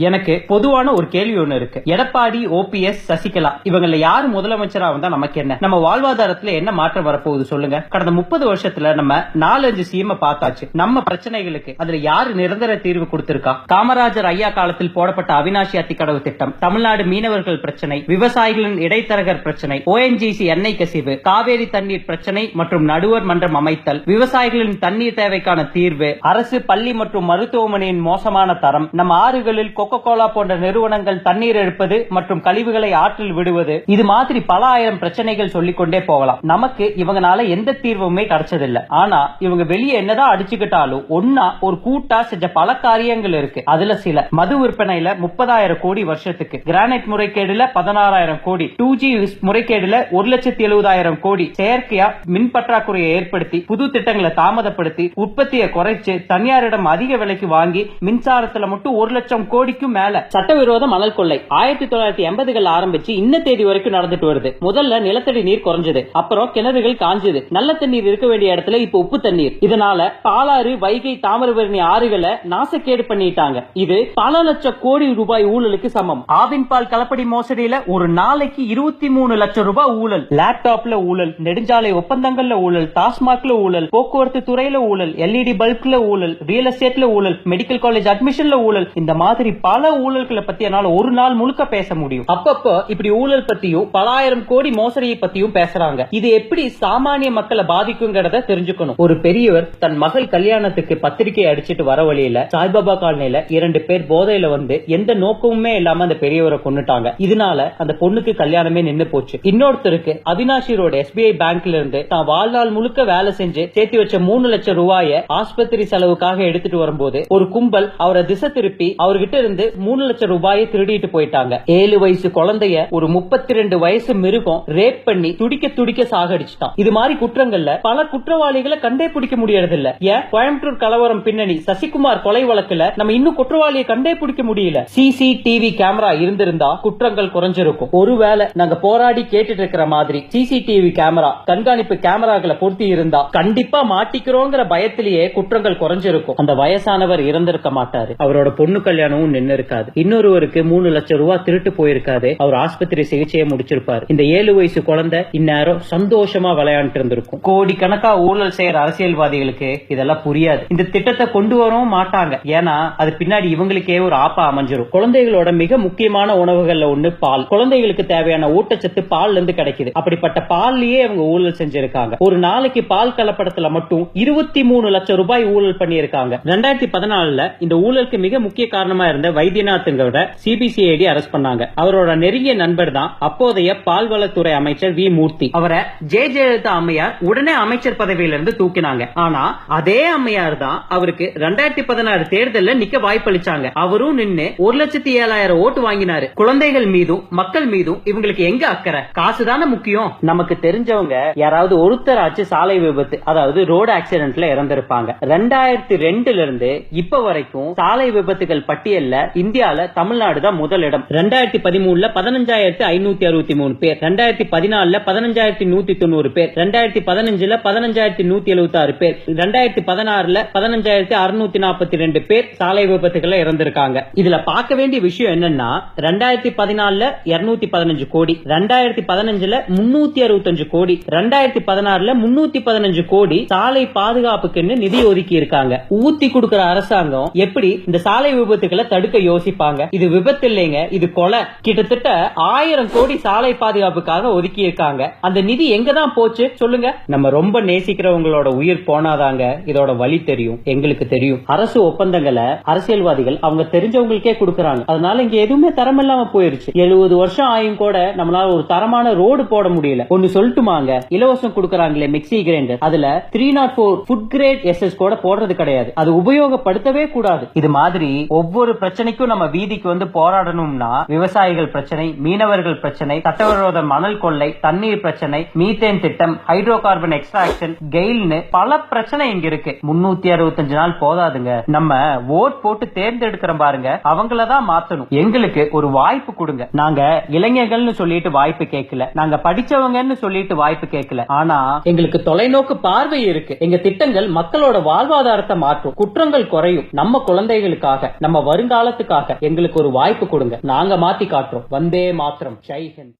எனக்கு பொதுவான ஒரு கேள்வி ஒண்ணு இருக்கு. எடப்பாடி ஓபிஎஸ் சசிகலா இவங்கள யாரு முதலமைச்சரா வந்தா நமக்கு என்ன? நம்ம வாழ்வாதாரத்துல என்ன மாற்றம் வரப்போகுது சொல்லுங்க. கடந்த முப்பது வருஷத்துல நம்ம நாலஞ்சு சிஎம் பார்த்தாச்சு. நம்ம பிரச்சனைகளுக்கு அதுல யாரு நிரந்தர தீர்வு கொடுத்திருக்கா? காமராஜர் ஐயா காலத்தில் போடப்பட்ட அவினாஷி அத்திக்கடவு திட்டம் தமிழ்நாடு மீனவர்கள் பிரச்சனை விவசாயிகளின் இடைத்தரகர் பிரச்சனை ஓஎன்ஜிசி எண்ணெய் கசிவு காவேரி தண்ணீர் பிரச்சனை மற்றும் நடுவர் மன்றம் அமைத்தல் விவசாயிகளின் தண்ணீர் தேவைக்கான தீர்வு அரசு பள்ளி மற்றும் மருத்துவமனையின் மோசமான தரம் நம் ஆறுகளில் கொக்கோ கோலா போன்ற நிறுவனங்கள் தண்ணீர் எடுப்பது மற்றும் கழிவுகளை ஆற்றில் விடுவது இது மாதிரி பல ஆயிரம் பிரச்சனைகள் சொல்லிக்கொண்டே போகலாம். நமக்கு இவங்கனால எந்த தீர்வுமே கிடைச்சதில்ல. ஆனா இவங்க வெளியே என்னதான் அடிச்சுக்கிட்டாலும் ஒன்னா ஒரு கூட்டா செஞ்ச பல காரியங்கள் இருக்கு. அதுல சில மது விற்பனையில முப்பதாயிரம் கோடி வருஷத்துக்கு. கிரானைட் முறைகேடுல பதினாறாயிரம் கோடி. டூ ஜி முறைகேடுல ஒரு லட்சத்தி எழுபதாயிரம் கோடி. செயற்கையா மின் பற்றாக்குறையை ஏற்படுத்தி புது திட்டங்களை தாமதப்படுத்தி உற்பத்தியை குறைச்சு தனியாரிடம் அதிக விலைக்கு வாங்கி மின்சாரத்துல மட்டும் ஒரு லட்சம் கோடி கோடிக்கும் மேல. சட்டவிரோத மணல் கொள்ளை. ஆயிரத்தி தொள்ளாயிரத்தி எண்பதுகள் ஆரம்பிச்சு இன்ன தேதி வரைக்கும் நடந்துட்டு வருது. முதல்ல நிலத்தடி நீர் குறைஞ்சது. அப்புறம் கிணறுகள் காஞ்சது. நல்ல தண்ணீர் இருக்க வேண்டிய இடத்துல இப்ப உப்பு தண்ணீர். இதனால பாலாறு வைகை தாமிரபரணி ஆறுகளை நாசக்கேடு பண்ணிட்டாங்க. இது பல லட்சம் கோடி ரூபாய் ஊழலுக்கு சமம். ஆவின் பால் கலப்படி மோசடியில ஒரு நாளைக்கு இருபத்தி மூணு லட்சம் ரூபாய் ஊழல். லேப்டாப்ல ஊழல் நெடுஞ்சாலை ஒப்பந்தங்கள்ல ஊழல் டாஸ்மாக்ல ஊழல் போக்குவரத்து துறையில ஊழல் எல்இடி பல்ப்ல ஊழல் ரியல் எஸ்டேட்ல ஊழல் மெடிக்கல் காலேஜ் அட்மிஷன்ல ஊழல். இந்த மாதிரி பல ஊழல்களை பத்தி என்னால ஒரு நாள் முழுக்க பேச முடியும். அப்பப்போ இப்படி ஊழல் பத்தியும் பலாயிரம் கோடி மோசடியை பத்தியும் பேசுறாங்க. இது எப்படி சாமானிய மக்களை பாதிக்குங்கிறத தெரிஞ்சுக்கணும். ஒரு பெரியவர் தன் மகள் கல்யாணத்துக்கு பத்திரிகை அடிச்சிட்டு வர வழியில சாய்பாபா காலனில இரண்டு பேர் போதையில வந்து எந்த நோக்கமுமே இல்லாம அந்த பெரியவரை கொன்னுட்டாங்க. இதனால அந்த பொண்ணுக்கு கல்யாணமே நின்னு போச்சு. இன்னொருத்தருக்கு அவினாஷி ரோடு எஸ்பிஐ பேங்க்ல இருந்து தான் வாழ்நாள் முழுக்க வேலை செஞ்சு சேர்த்து வச்ச மூணு லட்சம் ரூபாய ஆஸ்பத்திரி செலவுக்காக எடுத்துட்டு வரும்போது ஒரு கும்பல் அவரை திசை திருப்பி அவர்கிட்ட இருந்து மூணு லட்சம் ரூபாயை திருடிட்டு போயிட்டாங்க. ஏழு வயசு குழந்தைய ஒரு முப்பத்தி ரெண்டு வயசு மிருகம் ரேப் பண்ணி துடிக்க துடிக்க சாகடிச்சிட்டான். இது மாதிரி குற்றங்கள்ல பல குற்றவாளிகளை கண்டே பிடிக்க முடியறது இல்ல ஏன்? கோயம்புத்தூர் கலவரம் பின்னணி சசிகுமார் கொலை வழக்குல நம்ம இன்னும் குற்றவாளியை கண்டே பிடிக்க முடியல. சிசிடிவி கேமரா இருந்திருந்தா குற்றங்கள் குறைஞ்சிருக்கும். ஒருவேளை நாங்க போராடி கேட்டுட்டு இருக்கிற மாதிரி சிசிடிவி கேமரா கண்காணிப்பு கேமராக்களை பொருத்தி இருந்தா கண்டிப்பா மாட்டிக்கிறோங்கிற பயத்திலேயே குற்றங்கள் குறைஞ்சிருக்கும். அந்த வயசானவர் இறந்திருக்க மாட்டாரு. அவரோட பொண்ணு கல்யாணமும் எண்ணம் இருக்காது. இன்னொருவருக்கு மூணு லட்சம் ரூபாய் திருட்டு போயிருக்காது அவர் ஆஸ்பத்திரி சிகிச்சையை முடிச்சிருப்பாரு. இந்த ஏழு வயசு குழந்தை இந்நேரம் சந்தோஷமா விளையாண்டு இருந்திருக்கும். கோடி கணக்கா ஊழல் செய்யற அரசியல்வாதிகளுக்கு இதெல்லாம் புரியாது. இந்த திட்டத்தை கொண்டு வரவும் மாட்டாங்க. ஏன்னா அது பின்னாடி இவங்களுக்கே ஒரு ஆப்பா அமைஞ்சிரும். குழந்தைகளோட மிக முக்கியமான உணவுகள்ல ஒண்ணு பால். குழந்தைகளுக்கு தேவையான ஊட்டச்சத்து பால்ல இருந்து கிடைக்குது. அப்படிப்பட்ட பால்லயே அவங்க ஊழல் செஞ்சிருக்காங்க. ஒரு நாளைக்கு பால் கலப்படத்துல மட்டும் இருபத்தி மூணு லட்சம் ரூபாய் ஊழல் பண்ணியிருக்காங்க. ரெண்டாயிரத்தி பதினாலுல இந்த ஊழலுக்கு மிக முக்கிய காரணமா இருந்த வைத்தியநாத்ங்கிறத சிபிசிஐடி அரெஸ்ட் பண்ணாங்க. அவரோட நெருங்கிய நண்பர் தான் அப்போதைய பால்வளத்துறை அமைச்சர் வி மூர்த்தி. அவரை ஜே ஜெயலலிதா அம்மையார் உடனே அமைச்சர் பதவியிலிருந்து தூக்கினாங்க. ஆனா அதே அம்மையார் தான் அவருக்கு ரெண்டாயிரத்தி பதினாறு தேர்தலில் நிக்க வாய்ப்பளிச்சாங்க. அவரும் நின்று ஒரு லட்சத்தி ஏழாயிரம் ஓட்டு வாங்கினாரு. குழந்தைகள் மீதும் மக்கள் மீதும் இவங்களுக்கு எங்க அக்கறை? காசு தானே முக்கியம். நமக்கு தெரிஞ்சவங்க யாராவது ஒருத்தராச்சு சாலை விபத்து அதாவது ரோடு ஆக்சிடென்ட்ல இறந்திருப்பாங்க. ரெண்டாயிரத்தி ரெண்டுல இருந்து இப்ப வரைக்கும் சாலை விபத்துகள் பட்டியல்ல இந்தியால தமிழ்நாடு தான் முதலிடம் ரெண்டாயிரத்தி பதிமூணுல பதினஞ்சாயிரத்தி ஐநூத்தி அறுபத்தி மூணு பேர். ரெண்டாயிரத்தி பதினாலுல பதினஞ்சாயிரத்தி நூத்தி தொண்ணூறு பேர். ரெண்டாயிரத்தி பதினஞ்சுல பதினஞ்சாயிரத்தி நூத்தி எழுபத்தி ஆறு பேர். ரெண்டாயிரத்தி பதினாறுல பதினஞ்சாயிரத்தி அறுநூத்தி நாற்பத்தி ரெண்டு பேர் சாலை விபத்துகள்ல இறந்திருக்காங்க. இதுல பார்க்க வேண்டிய விஷயம் என்னன்னா ரெண்டாயிரத்தி பதினாலுல இருநூத்தி பதினஞ்சு கோடி. ரெண்டாயிரத்தி பதினஞ்சுல முன்னூத்தி அறுபத்தஞ்சு கோடி. ரெண்டாயிரத்தி பதினாறுல முன்னூத்தி பதினஞ்சு கோடி சாலை பாதுகாப்புக்குன்னு நிதி ஒதுக்கி இருக்காங்க. ஊத்தி கொடுக்கிற அரசாங்கம் எப்படி இந்த சாலை விபத்துகளை தடுக்க யோசிப்பாங்க. இது விபத்து இல்லைங்க இது கொலை. கிட்டத்தட்ட ஆயிரம் கோடி சாலை பாதுகாப்புக்காக ஒதுக்கி இருக்காங்க அந்த நிதி எங்க தான் போச்சு? சொல்லுங்க. நம்ம ரொம்ப நேசிக்கிறவங்களோட உயிர் போனாதாங்க இதோட வழி தெரியும் எங்களுக்கு தெரியும். அரசு ஒப்பந்தங்களை அரசியல்வாதிகள் அவங்க தெரிஞ்சவங்களுக்கே கொடுக்கறாங்க. அதனால இங்க எதுவுமே தரம் இல்லாம போயிருச்சு. எழுபது வருஷம் ஆயும் கூட நம்மளால ஒரு தரமான ரோடு போட முடியல. ஒன்னு சொல்லட்டுமாங்க? இலவசம் கொடுக்கறாங்களே மிக்ஸி கிரைண்டர். அதுல three naught four food grade SS கூட போடுறது கிடையாது. அது உபயோகப்படுத்தவே கூடாது. இது மாதிரி ஒவ்வொரு பிரச்சனை பிரச்சனைக்கும் நம்ம வீதிக்கு வந்து போராடணும்னா விவசாயிகள் பிரச்சனை மீனவர்கள் பிரச்சனை சட்டவிரோத மணல் கொள்ளை தண்ணீர் பிரச்சனை மீத்தேன் திட்டம் ஹைட்ரோ கார்பன் எக்ஸ்ட்ராக்ஷன் கெயில்னு பல பிரச்சனை இங்க இருக்கு. முன்னூத்தி அறுபத்தஞ்சு நாள் போதாதுங்க. நம்ம ஓட் போட்டு தேர்ந்தெடுக்கிறோம் பாருங்க. அவங்களதான் மாத்தணும். எங்களுக்கு ஒரு வாய்ப்பு கொடுங்க. நாங்க இளைஞர்கள்னு சொல்லிட்டு வாய்ப்பு கேட்கல. நாங்க படிச்சவங்கன்னு சொல்லிட்டு வாய்ப்பு கேட்கல. ஆனா எங்களுக்கு தொலைநோக்கு பார்வை இருக்கு. எங்க திட்டங்கள் மக்களோட வாழ்வாதாரத்தை மாற்றும். குற்றங்கள் குறையும். நம்ம குழந்தைகளுக்காக நம்ம வருங்கால எதிர்காலத்துக்காக எங்களுக்கு ஒரு வாய்ப்பு கொடுங்க. நாங்க மாத்தி காட்டுறோம். வந்தே மாத்திரம். ஜெய்ஹிந்த்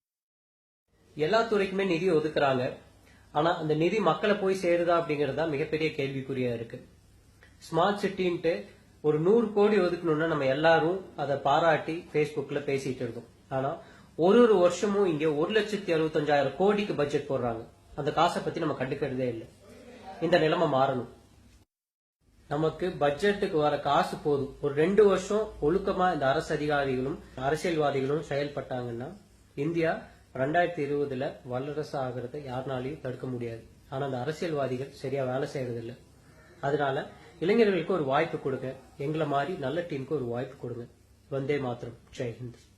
எல்லா துறைக்குமே நிதி ஒதுக்குறாங்க. ஆனா அந்த நிதி மக்களை போய் சேருதா அப்படிங்கறது தான் மிகப்பெரிய கேள்விக்குறியா இருக்கு. ஸ்மார்ட் சிட்டின்ட்டு ஒரு நூறு கோடி ஒதுக்கணும்னா நம்ம எல்லாரும் அதை பாராட்டி பேஸ்புக்ல பேசிட்டு இருக்கோம். ஆனா ஒரு ஒரு வருஷமும் இங்க ஒரு லட்சத்தி அறுபத்தஞ்சாயிரம் கோடிக்கு பட்ஜெட் போடுறாங்க. அந்த காசை பத்தி நம்ம கண்டுக்கிறதே இல்லை. இந்த நிலைமை மாறணும். நமக்கு பட்ஜெட்டுக்கு வர காசு போதும். ஒரு ரெண்டு வருஷம் ஒழுக்கமா இந்த அரசு அதிகாரிகளும் அரசியல்வாதிகளும் செயல்பட்டாங்கன்னா இந்தியா ரெண்டாயிரத்தி இருபதுல வல்லரசு ஆகிறத யாருனாலையும் தடுக்க முடியாது. ஆனா அந்த அரசியல்வாதிகள் சரியா வேலை செய்யறதில்ல. அதனால இளைஞர்களுக்கு ஒரு வாய்ப்பு கொடுங்க. எங்களை மாதிரி நல்ல டீமுக்கு ஒரு வாய்ப்பு கொடுங்க. வந்தே மாத்திரம். ஜெய் ஹிந்த்.